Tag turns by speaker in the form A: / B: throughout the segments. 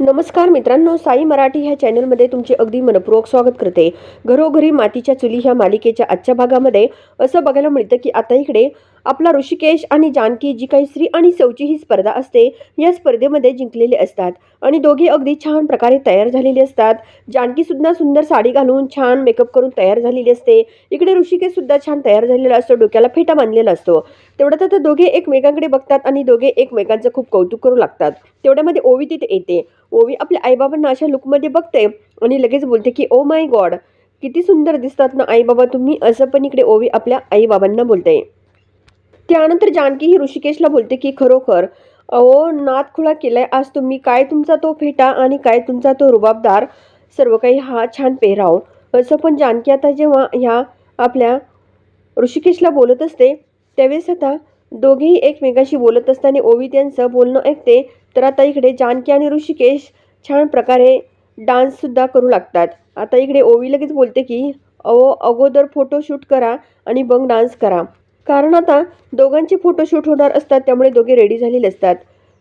A: नमस्कार मित्रांनो साई मराठी ह्या चॅनलमध्ये तुमचे अगदी मनपूर्वक स्वागत करते. घरोघरी मातीच्या चुली ह्या मालिकेच्या आजच्या भागामध्ये असं बघायला मिळतं की आता इकडे आपला ऋषिकेश आणि जानकी जी काही स्त्री आणि सौची ही स्पर्धा असते या स्पर्धेमध्ये जिंकलेले असतात. आणि दोघे अगदी छान प्रकारे तयार झालेले असतात. जानकी सुद्धा सुंदर साडी घालून छान मेकअप करून तयार झालेली असते. इकडे ऋषिकेश सुद्धा छान तयार झालेला असतो डोक्याला फेटा बांधलेला असतो. तेवढ्यात आता दोघे एकमेकांकडे बघतात आणि दोघे एकमेकांचं खूप कौतुक करू लागतात. तेवढ्यामध्ये ओवी तिथे येते. ओवी आपल्या आईबाबांना अशा लुकमध्ये बघते आणि लगेच बोलते की ओ माय गॉड किती सुंदर दिसतात ना आईबाबा तुम्ही असं पण इकडे ओवी आपल्या आईबाबांना बोलते. त्यानंतर जानकी ही ऋषिकेशला बोलते की खरोखर अहो नादखुळा केलाय. आज तुम्ही काय तुमचा तो फेटा आणि काय तुमचा तो रुबाबदार? सर्व काही हा छान पेहराव. असं पण जानकी आता जेव्हा ह्या आपल्या ऋषिकेशला बोलत असते त्यावेळेस आता दोघेही एकमेकांशी बोलत असताना ओवी त्यांचं बोलणं ऐकते. तर आता इकडे जानकी आणि ऋषिकेश छान प्रकारे डान्ससुद्धा करू लागतात. आता इकडे ओवी लगेच बोलते की अहो अगोदर फोटोशूट करा आणि मग डान्स करा. कारण आता दोघांचे फोटोशूट होणार असतात त्यामुळे दोघे रेडी झालेले असतात.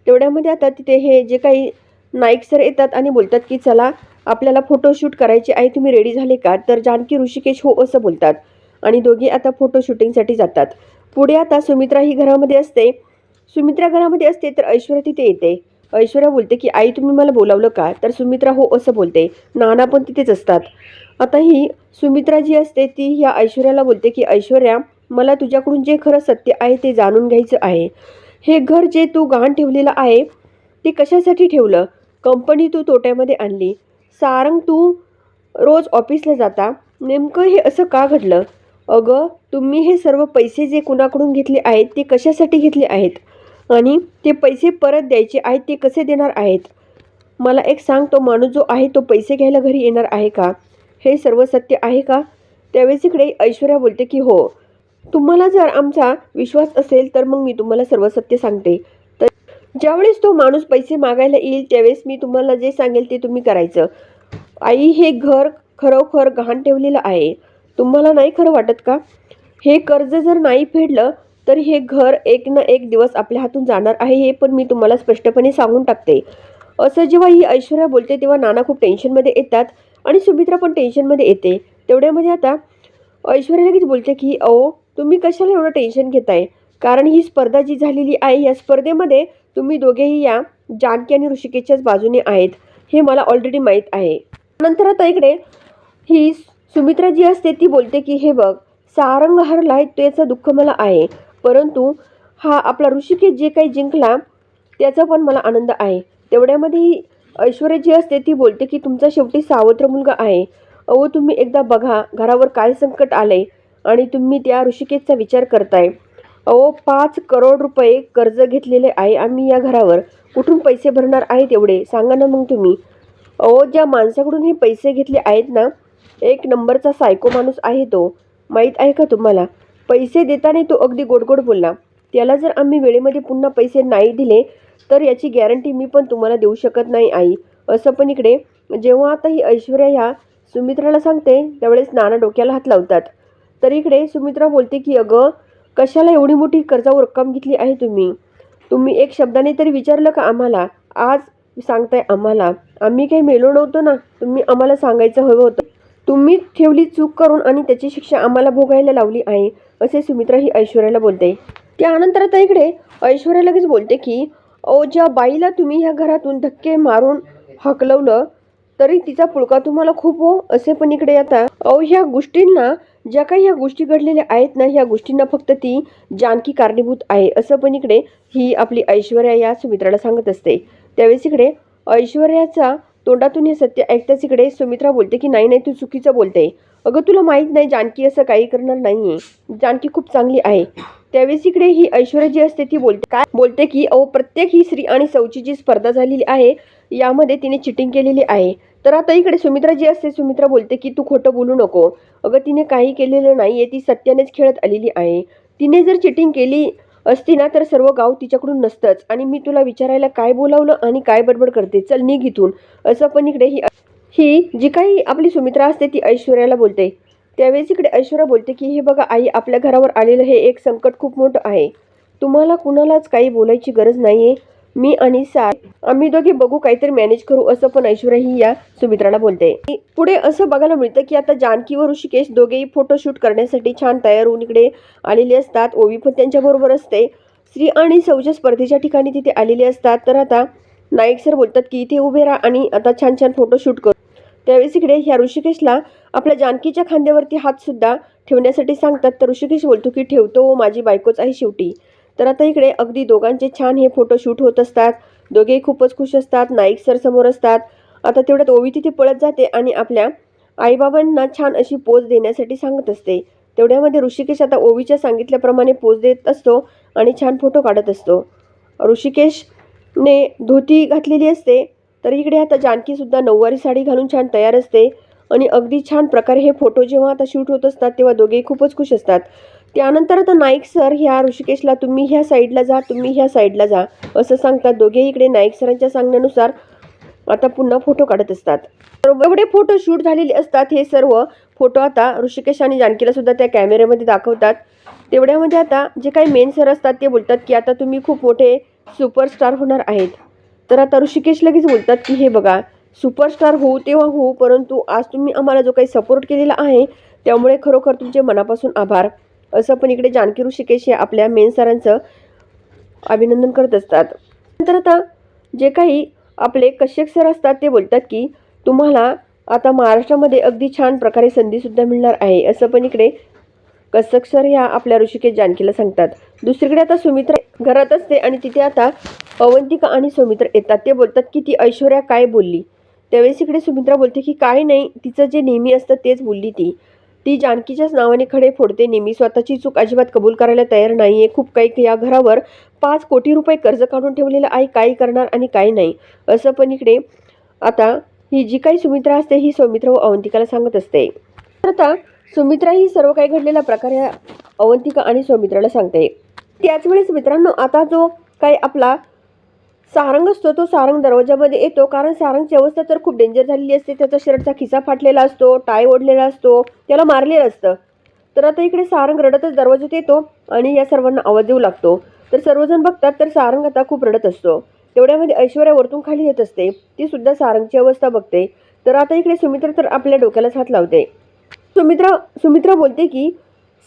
A: तेवढ्यामध्ये आता तिथे हे जे काही नाईक सर येतात आणि बोलतात की चला आपल्याला फोटोशूट करायचे आहे तुम्ही रेडी झाले का? तर जानकी ऋषिकेश हो असं बोलतात. आणि दोघे आता फोटो शूटिंगसाठी जातात. पुढे आता सुमित्रा ही घरामध्ये असते. सुमित्रा घरामध्ये असते तर ऐश्वर्या तिथे येते. ऐश्वर्या बोलते की आई तुम्ही मला बोलावलं का? तर सुमित्रा हो असं बोलते. नाना पण तिथेच असतात. आता ही सुमित्रा जी असते ती ह्या ऐश्वर्याला बोलते की ऐश्वर्या मला तुझ्याकडून जे खरं सत्य आहे ते जाणून घ्यायचं आहे. हे घर जे तू गहाण ठेवलेलं आहे ते कशासाठी ठेवलं? कंपनी तू तोट्यामध्ये आणली. सारंग तू रोज ऑफिसला जाता. नेमकं हे असं का घडलं? अगं तुम्ही हे सर्व पैसे जे कुणाकडून घेतले आहेत ते कशासाठी घेतले आहेत? आणि ते पैसे परत द्यायचे आहेत ते कसे देणार आहेत? मला एक सांग तो माणूस जो आहे तो पैसे घ्यायला घरी येणार आहे का? हे सर्व सत्य आहे का? त्यावेळेस इकडे ऐश्वर्या बोलते की हो. तुम्हाला जर आमचा विश्वास असेल तर मग मी तुम्हाला सर्व सत्य सांगते. तर ज्यावेळेस तो माणूस पैसे मागायला येईल त्यावेळेस मी तुम्हाला जे सांगेल ते तुम्ही करायचं. आई हे घर खरोखर गहाण ठेवलेलं आहे. तुम्हाला नाही खरं वाटत का? हे कर्ज जर नाही फेडलं तर हे घर एक ना एक दिवस आपल्या हातून जाणार आहे हे पण मी तुम्हाला स्पष्टपणे सांगून टाकते. असं जेव्हा ही ऐश्वर्या बोलते तेव्हा नाना खूप टेन्शनमध्ये येतात आणि सुमित्रा पण टेन्शनमध्ये येते. तेवढ्यामध्ये आता ऐश्वर्या लगेच बोलते की अहो तुम्ही कशाला एवढं टेन्शन घेताय? कारण ही स्पर्धा जी झालेली आहे या स्पर्धेमध्ये तुम्ही दोघेही या जानकी आणि ऋषिकेशच्याच बाजूने आहेत हे मला ऑलरेडी माहीत आहे. नंतर आता इकडे ही सुमित्रा जी असते ती बोलते की हे बघ सारंग आहे त्याचं दुःख मला आहे परंतु हा आपला ऋषिकेश जे काही जिंकला त्याचा पण मला आनंद आहे. तेवढ्यामध्ये ही ऐश्वर्या जी असते ती बोलते की तुमचा शेवटी सावत्र मुलगा आहे. अहो तुम्ही एकदा बघा घरावर काय संकट आले आणि तुम्ही त्या ऋषिकेशचा विचार करताय. अहो पाच करोड रुपये कर्ज घेतलेले आहे आम्ही या घरावर. कुठून पैसे भरणार आहेत एवढे? सांगा ना मग तुम्ही. अहो ज्या माणसाकडून हे पैसे घेतले आहेत ना एक नंबरचा सायको माणूस आहे तो. माहीत आहे का तुम्हाला? पैसे देताना तो अगदी गोडगोड बोलला. त्याला जर आम्ही वेळेमध्ये पुन्हा पैसे नाही दिले तर याची गॅरंटी मी पण तुम्हाला देऊ शकत नाही आई. असं पण इकडे जेव्हा आता ही ऐश्वर्या ह्या सुमित्राला सांगते त्यावेळेस नाना डोक्याला हात लावतात. तर इकडे सुमित्रा बोलते की अगं कशाला एवढी मोठी कर्जावर रक्कम घेतली आहे तुम्ही? तुम्ही एक शब्दाने तरी विचारलं का आम्हाला? आज सांगताय आम्हाला. आम्ही काही मेलो नव्हतो ना तुम्ही आम्हाला सांगायचं हवं होतं. तुम्ही ठेवली चूक करून आणि त्याची शिक्षा आम्हाला भोगायला लावली आहे असे सुमित्रा ही ऐश्वर्याला बोलते. त्यानंतर आता इकडे ऐश्वर्या लगेच बोलते की अहो ज्या बाईला तुम्ही ह्या घरातून धक्के मारून हकलवलं तरी तिचा पुळका तुम्हाला खूप हो असे पण इकडे आता. अहो ह्या गोष्टींना ज्या काही ह्या गोष्टी घडलेल्या आहेत ना ह्या गोष्टींना फक्त ती जानकी कारणीभूत आहे असं पण इकडे ही आपली ऐश्वर्या या सुमित्राला सांगत असते. त्यावेळेस इकडे ऐश्वर्याचा तोंडातून हे सत्य ऐकताच इकडे सुमित्रा बोलते की नाही नाही तू चुकीचं बोलते. अगं तुला माहीत नाही जानकी असं काही करणार नाही जानकी खूप चांगली आहे. त्यावेळेस इकडे ही ऐश्वर्या जी असते ती बोलते काय? बोलते की अहो प्रत्येक ही स्त्री आणि सौची जी स्पर्धा झालेली आहे यामध्ये तिने चिटिंग केलेली आहे. तर आता इकडे सुमित्रा जी असते सुमित्रा बोलते की तू खोटं बोलू नको. अगं तिने काही केलेलं नाहीये. ती सत्यानेच खेळत आलेली आहे. तिने जर चिटिंग केली असती ना तर सर्व गाव तिच्याकडून नसतंच. आणि मी तुला विचारायला काय बोलावलं आणि काय बडबड करते? चल निघ इथून. असं पण इकडे ही ही जी काही आपली सुमित्रा असते ती ऐश्वर्याला बोलते. त्यावेळेस इकडे ऐश्वर्या बोलते की हे बघा आई आपल्या घरावर आलेलं हे एक संकट खूप मोठं आहे. तुम्हाला कुणालाच काही बोलायची गरज नाही आहे मी आणि सार आम्ही दोघे बघू काहीतरी मॅनेज करू असं पण ऐश्वर्या ही या सुमित्राला बोलते. पुढे असं बघायला मिळतं की आता जानकी व ऋषिकेश दोघेही फोटोशूट करण्यासाठी छान तयार होऊन इकडे आलेले असतात. ओवी पण त्यांच्याबरोबर असते. स्त्री आणि सौजा स्पर्धेच्या ठिकाणी तिथे आलेले असतात. तर आता नाईक सर बोलतात की इथे उभे राहा आणि आता छान छान फोटोशूट करू. त्यावेळेस इकडे ह्या ऋषिकेशला आपल्या जानकीच्या खांद्यावरती हात सुद्धा ठेवण्यासाठी सांगतात. तर ऋषिकेश बोलतो की ठेवतो माझी बायकोच आहे शेवटी. तर आता इकडे अगदी दोघांचे छान हे फोटो शूट होत असतात. दोघेही खूपच खुश असतात नाईक सर समोर असतात. आता तेवढ्यात ओवी तिथे पळत जाते आणि आपल्या आईबाबांना छान अशी पोज देण्यासाठी सांगत असते. तेवढ्यामध्ये ऋषिकेश आता ओवीच्या सांगितल्याप्रमाणे पोज देत असतो आणि छान फोटो काढत असतो. ऋषिकेशने धोती घातलेली असते तर इकडे आता जानकीसुद्धा नऊवारी साडी घालून छान तयार असते. आणि अगदी छान प्रकारे हे फोटो जेव्हा आता शूट होत असतात तेव्हा दोघेही खूपच खुश असतात. त्यानंतर आता नाईक सर ह्या ऋषिकेशला तुम्ही ह्या साईडला जा तुम्ही ह्या साईडला जा असं सांगतात. दोघेही इकडे नाईक सरांच्या सांगण्यानुसार आता पुन्हा फोटो काढत असतात. तर एवढे फोटो शूट झालेले असतात हे सर्व फोटो आता ऋषिकेश आणि जानकीला सुद्धा त्या कॅमेऱ्यामध्ये दाखवतात. तेवढ्यामध्ये आता जे काही मेन सर असतात ते बोलतात की आता तुम्ही खूप मोठे सुपरस्टार होणार आहेत. तर आता ऋषिकेश लगेच बोलतात की हे बघा सुपरस्टार होऊ तेव्हा होऊ परंतु आज तुम्ही आम्हाला जो काही सपोर्ट केलेला आहे त्यामुळे खरोखर तुमचे मनापासून आभार. असं पण इकडे जानकी ऋषिकेश हे आपल्या मेन सरांचं अभिनंदन करत असतात. नंतर आता जे काही आपले कश्यप सर असतात ते बोलतात की तुम्हाला आता महाराष्ट्रामध्ये अगदी छान प्रकारे संधीसुद्धा मिळणार आहे. असं पण इकडे कस्सक सर ह्या आपल्या ऋषिकेश जानकीला सांगतात. दुसरीकडे आता सुमित्रा घरात असते आणि तिथे आता अवंतिका आणि सुमित्रा येतात. ते बोलतात की ती ऐश्वर्या काय बोलली? त्यावेळेस इकडे सुमित्रा बोलते की काय नाही तिचं जे नेहमी असतं तेच बोलली ती. ती जानकीच्याच नावाने खडे फोडते. नेहमी स्वतःची चूक अजिबात कबूल करायला तयार नाही आहे खूप काही या घरावर पाच कोटी रुपये कर्ज काढून ठेवलेलं आहे काय करणार आणि काय नाही. असं पण इकडे आता ही जी काही सुमित्रा असते ही सौमित्र व अवंतिकाला सांगत असते. तर आता सुमित्रा ही सर्व काही घडलेला प्रकार या अवंतिका आणि सौमित्राला सांगते. त्याच वेळेस मित्रांनो आता जो काही आपला सारंग असतो तो सारंग दरवाजामध्ये येतो. कारण सारंगची अवस्था तर खूप डेंजर झालेली असते. त्याचा शर्टचा खिसा फाटलेला असतो टाय ओढलेला असतो त्याला मारलेलं असतं. तर आता इकडे सारंग रडतच दरवाजात येतो आणि या सर्वांना आवाज देऊ लागतो. तर सर्वजण बघतात तर सारंग आता खूप रडत असतो. तेवढ्यामध्ये ऐश्वर्या वरतून खाली येत असते. ती सुद्धा सारंगची अवस्था बघते. तर आता इकडे सुमित्रा तर आपल्या डोक्यालाच हात लावते. सुमित्रा सुमित्रा बोलते की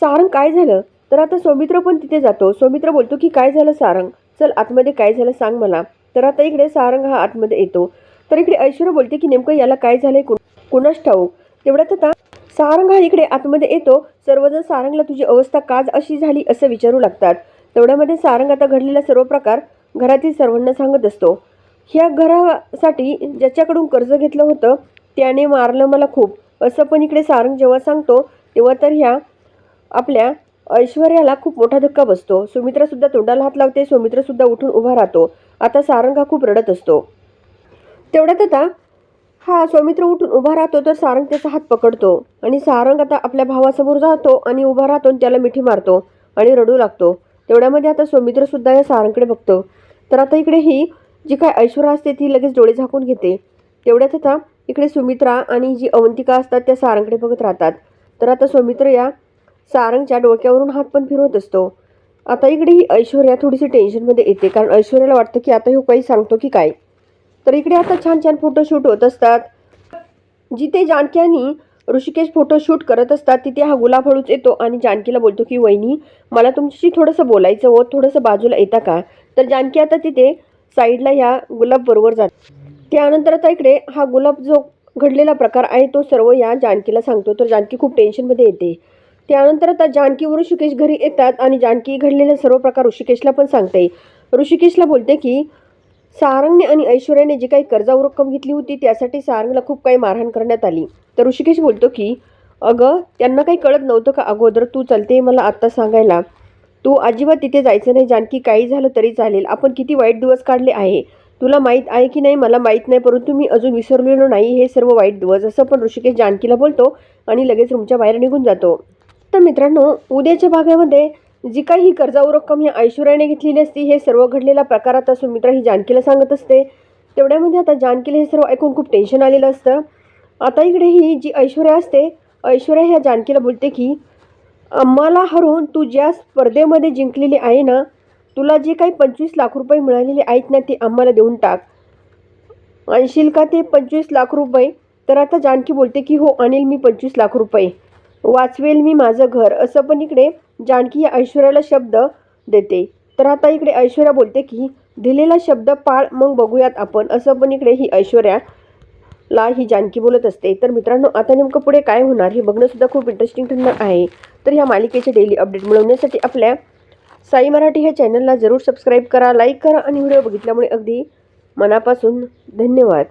A: सारंग काय झालं? तर आता सौमित्र पण तिथे जातो. सौमित्र बोलतो की काय झालं सारंग? चल आतमध्ये काय झालं सांग मला. तर आता इकडे सारंग हा आतमध्ये येतो. तर इकडे ऐश्वर्या बोलते की नेमकं याला काय झालंय? कुण कुणाच ठाऊ तेवढ्यात आता सारंग हा इकडे आतमध्ये येतो. सर्वजण सारंगला तुझी अवस्था काज अशी झाली असं विचारू लागतात. तेवढ्यामध्ये सारंग आता घडलेला सर्व प्रकार घरातील सर्वांना सांगत असतो. ह्या घरासाठी ज्याच्याकडून कर्ज घेतलं होतं त्याने मारलं मला खूप. असं पण इकडे सारंग जेव्हा सांगतो तेव्हा तर ह्या आपल्या ऐश्वर्याला खूप मोठा धक्का बसतो. सुमित्रासुद्धा तोंडाला हात लावते. सुमित्रासुद्धा उठून उभा राहतो. आता सारंग हा खूप रडत असतो. तेवढ्यात आता हा सौमित्र उठून उभा राहतो तर सारंग त्याचा हात पकडतो. आणि सारंग आता आपल्या भावासमोर जातो आणि उभा राहतो आणि त्याला मिठी मारतो आणि रडू लागतो. तेवढ्यामध्ये आता सौमित्रसुद्धा या सारंगकडे बघतो. तर आता इकडे ही जी काय ऐश्वर्या असते ती लगेच डोळे झाकून घेते. तेवढ्यात आता इकडे सुमित्रा आणि जी अवंतिका असतात त्या सारंगकडे बघत राहतात. तर आता सौमित्र या सारंगच्या डोक्यावरून हात पण फिरवत असतो. आता इकडे ही ऐश्वर्या थोडीशी टेन्शनमध्ये येते कारण ऐश्वर्याला वाटतं की आता ह्यो काही सांगतो की काय. तर इकडे आता छान छान फोटोशूट होत असतात. जिथे जानकी आणि ऋषिकेश फोटोशूट करत असतात तिथे हा गुलाब हळूच येतो आणि जानकीला बोलतो की वहिनी मला तुमच्याशी थोडंसं बोलायचं हो थोडंसं बाजूला येता का? तर जानकी आता तिथे साईडला ह्या गुलाब बरोबर जात. त्यानंतर आता इकडे हा गुलाब जो घडलेला प्रकार आहे तो सर्व या जानकीला सांगतो. तर जानकी खूप टेन्शनमध्ये येते. त्यानंतर आता जानकी ऋषिकेश घरी येतात आणि जानकी घडलेले सर्व प्रकार ऋषिकेशला पण सांगते. ऋषिकेशला बोलते की सारंगने आणि ऐश्वर्याने जी काही कर्जावर रक्कम घेतली होती त्यासाठी सारंगला खूप काही मारहाण करण्यात आली. तर ऋषिकेश बोलतो की अगं त्यांना काही कळत नव्हतं का अगोदर तू चलते मला आत्ता सांगायला? तू अजिबात तिथे जायचं नाही जानकी काही झालं तरी चालेल. आपण किती वाईट दिवस काढले आहे. तुला माहीत आहे की नाही मला माहीत नाही परंतु मी अजून विसरलेलो नाही. हे सर्व वाईट दिवस. असं पण ऋषिकेश जानकीला बोलतो आणि लगेच रूमच्या बाहेर निघून जातो. तर मित्रांनो उद्याच्या भागामध्ये जी काही ही कर्जावर रक्कम ही ऐश्वर्याने घेतलेली असते हे सर्व घडलेला प्रकारात असून मित्र ही जानकीला सांगत असते. तेवढ्यामध्ये आता जानकीला हे सर्व ऐकून खूप टेन्शन आलेलं असतं. आता इकडे ही जी ऐश्वर्या असते ऐश्वर्या ह्या जानकीला बोलते की आम्हाला हरवून तू ज्या स्पर्धेमध्ये जिंकलेली आहे ना तुला जे काही पंचवीस लाख रुपये मिळालेले आहेत ना ते आम्हाला देऊन टाक. आणशील का ते पंचवीस लाख रुपये? तर आता जानकी बोलते की हो आणील मी पंचवीस लाख रुपये. वाचवेल मी माझं घर असं पण इकडे जानकी या ऐश्वर्याला शब्द देते. तर आता इकडे ऐश्वर्या बोलते की दिलेला शब्द पाळ मग बघूयात आपण. असं पण इकडे ही ऐश्वर्या ला ही जानकी बोलत असते. तर मित्रांनो आता नेमकं पुढे काय होणार हे बघणंसुद्धा खूप इंटरेस्टिंग ठरणार आहे. तर ह्या मालिकेचे डेली अपडेट मिळवण्यासाठी आपल्या साई मराठी ह्या चॅनलला जरूर सबस्क्राईब करा लाईक करा आणि व्हिडिओ बघितल्यामुळे अगदी मनापासून धन्यवाद.